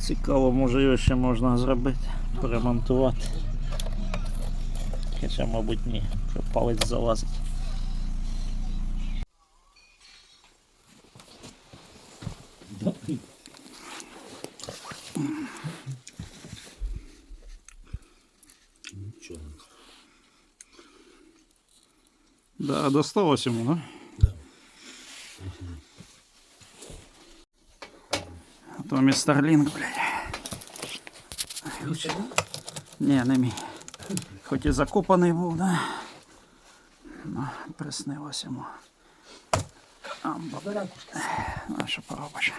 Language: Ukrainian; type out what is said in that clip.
Цікаво, може його ще можна зробити, поремонтувати. Хоча, мабуть, ні, що палець залазить. Нічого. Да, досталось йому, да? Да. А то мій Старлінг, блядь. Ні, не мій. Хоч і закопаний був, да? Ну, приснилось йому. Амба, блядь. А що поробиш?